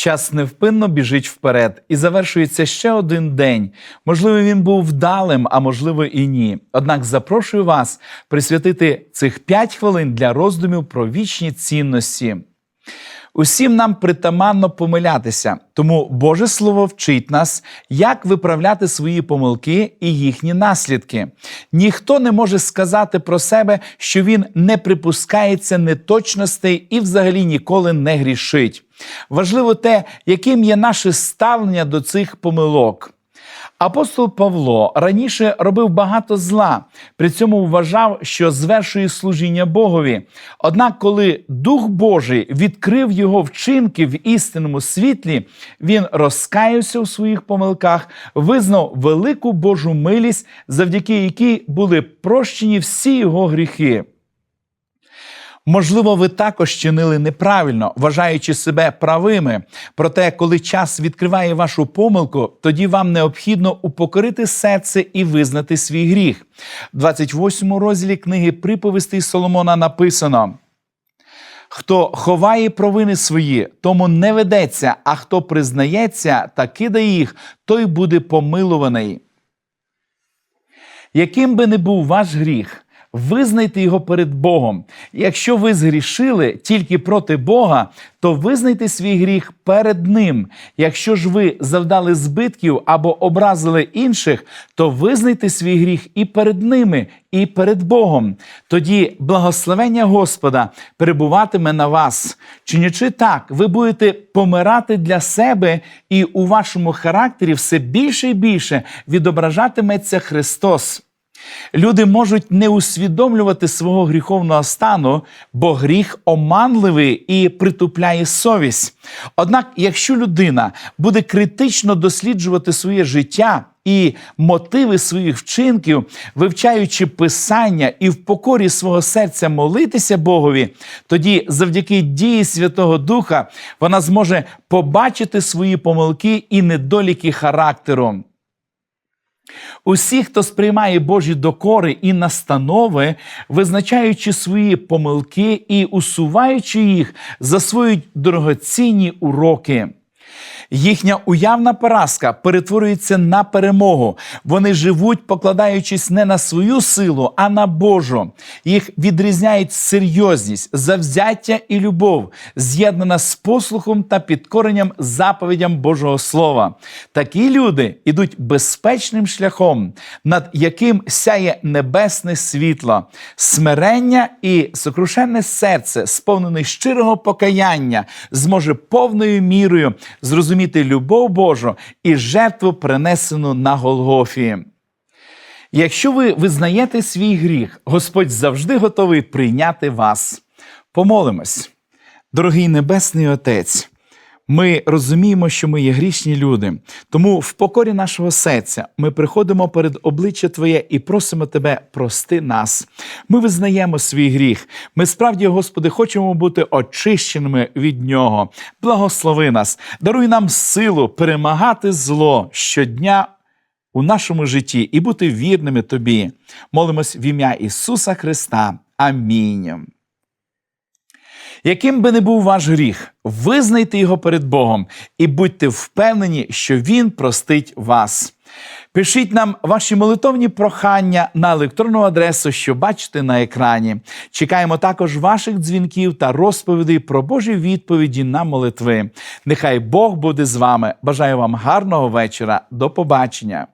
Час невпинно біжить вперед і завершується ще один день. Можливо, він був вдалим, а можливо і ні. Однак запрошую вас присвятити цих 5 хвилин для роздумів про вічні цінності. Усім нам притаманно помилятися, тому Боже Слово вчить нас, як виправляти свої помилки і їхні наслідки. Ніхто не може сказати про себе, що він не припускається неточностей і взагалі ніколи не грішить. Важливо те, яким є наше ставлення до цих помилок. Апостол Павло раніше робив багато зла, при цьому вважав, що звершує служіння Богові. Однак, коли Дух Божий відкрив його вчинки в істинному світлі, він розкаявся у своїх помилках, визнав велику Божу милість, завдяки якій були прощені всі його гріхи. Можливо, ви також чинили неправильно, вважаючи себе правими. Проте, коли час відкриває вашу помилку, тоді вам необхідно упокорити серце і визнати свій гріх. В 28 розділі книги приповістей Соломона написано. Хто ховає провини свої, тому не ведеться, а хто признається та кидає їх, той буде помилуваний. Яким би не був ваш гріх, визнайте його перед Богом. Якщо ви згрішили тільки проти Бога, то визнайте свій гріх перед Ним. Якщо ж ви завдали збитків або образили інших, то визнайте свій гріх і перед ними, і перед Богом. Тоді благословення Господа перебуватиме на вас. Чинячи так, ви будете помирати для себе, і у вашому характері все більше і більше відображатиметься Христос. Люди можуть не усвідомлювати свого гріховного стану, бо гріх оманливий і притупляє совість. Однак, якщо людина буде критично досліджувати своє життя і мотиви своїх вчинків, вивчаючи писання і в покорі свого серця молитися Богові, тоді, завдяки дії Святого Духа, вона зможе побачити свої помилки і недоліки характеру. Усі, хто сприймає Божі докори і настанови, визначаючи свої помилки і усуваючи їх, засвоюють дорогоцінні уроки. Їхня уявна поразка перетворюється на перемогу. Вони живуть, покладаючись не на свою силу, а на Божу. Їх відрізняють серйозність, завзяття і любов, з'єднана з послухом та підкоренням заповідям Божого Слова. Такі люди ідуть безпечним шляхом, над яким сяє небесне світло, смирення і сокрушенне серце, сповнене щирого покаяння, зможе повною мірою зрозуміти любов Божу і жертву, принесену на Голгофі. Якщо ви визнаєте свій гріх, Господь завжди готовий прийняти вас. Помолимось. Дорогий Небесний Отець, ми розуміємо, що ми є грішні люди. Тому в покорі нашого серця ми приходимо перед обличчя Твоє і просимо Тебе, прости нас. Ми визнаємо свій гріх. Ми справді, Господи, хочемо бути очищеними від нього. Благослови нас, даруй нам силу перемагати зло щодня. У нашому житті і бути вірними тобі. Молимось в ім'я Ісуса Христа. Амінь. Яким би не був ваш гріх, визнайте його перед Богом і будьте впевнені, що Він простить вас. Пишіть нам ваші молитовні прохання на електронну адресу, що бачите на екрані. Чекаємо також ваших дзвінків та розповідей про Божі відповіді на молитви. Нехай Бог буде з вами. Бажаю вам гарного вечора. До побачення.